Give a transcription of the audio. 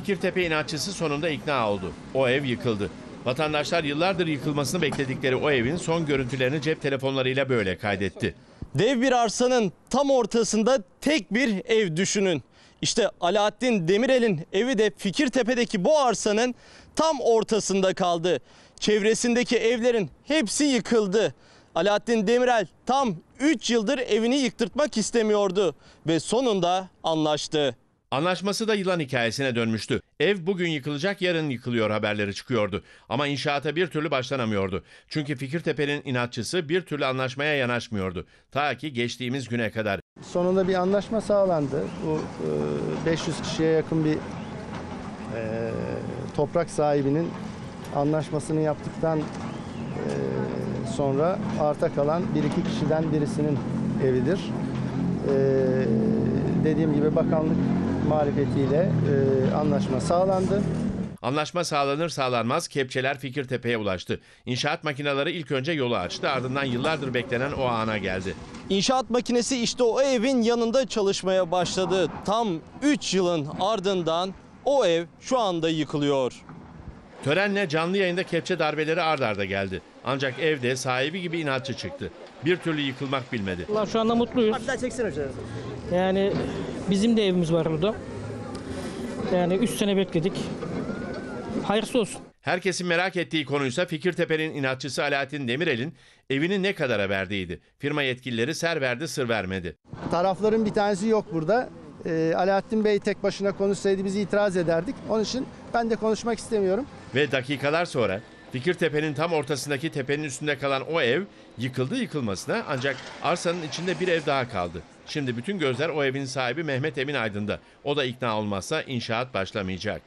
Fikirtepe inatçısı sonunda ikna oldu. O ev yıkıldı. Vatandaşlar yıllardır yıkılmasını bekledikleri o evin son görüntülerini cep telefonlarıyla böyle kaydetti. Dev bir arsanın tam ortasında tek bir ev düşünün. İşte Alaaddin Demirel'in evi de Fikirtepe'deki bu arsanın tam ortasında kaldı. Çevresindeki evlerin hepsi yıkıldı. Alaaddin Demirel tam 3 yıldır evini yıktırtmak istemiyordu ve sonunda anlaştı. Anlaşması da yılan hikayesine dönmüştü. Ev bugün yıkılacak yarın yıkılıyor haberleri çıkıyordu. Ama inşaata bir türlü başlanamıyordu. Çünkü Fikirtepe'nin inatçısı bir türlü anlaşmaya yanaşmıyordu. Ta ki geçtiğimiz güne kadar. Sonunda bir anlaşma sağlandı. Bu e, 500 kişiye yakın bir e, toprak sahibinin anlaşmasını yaptıktan e, sonra arta kalan bir iki kişiden birisinin evidir. E, dediğim gibi bakanlık marifetiyle e, anlaşma sağlandı. Anlaşma sağlanır sağlanmaz kepçeler Fikirtepe'ye ulaştı. İnşaat makineleri ilk önce yolu açtı ardından yıllardır beklenen o ana geldi. İnşaat makinesi işte o evin yanında çalışmaya başladı. Tam 3 yılın ardından o ev şu anda yıkılıyor. Törenle canlı yayında kepçe darbeleri ard arda geldi. Ancak evde sahibi gibi inatçı çıktı. Bir türlü yıkılmak bilmedi. Allah şu anda mutluyuz. Yani bizim de evimiz var burada. Yani 3 sene bekledik. Hayırlısı olsun. Herkesin merak ettiği konuysa Fikirtepe'nin inatçısı Alaaddin Demirel'in evini ne kadara verdiğiydi. Firma yetkilileri ser verdi sır vermedi. Tarafların bir tanesi yok burada. E, Alaaddin Bey tek başına konuşsaydı biz itiraz ederdik. Onun için ben de konuşmak istemiyorum. Ve dakikalar sonra Fikirtepe'nin tam ortasındaki tepenin üstünde kalan o ev yıkıldı yıkılmasına ancak arsanın içinde bir ev daha kaldı. Şimdi bütün gözler o evin sahibi Mehmet Emin Aydın'da. O da ikna olmazsa inşaat başlamayacak.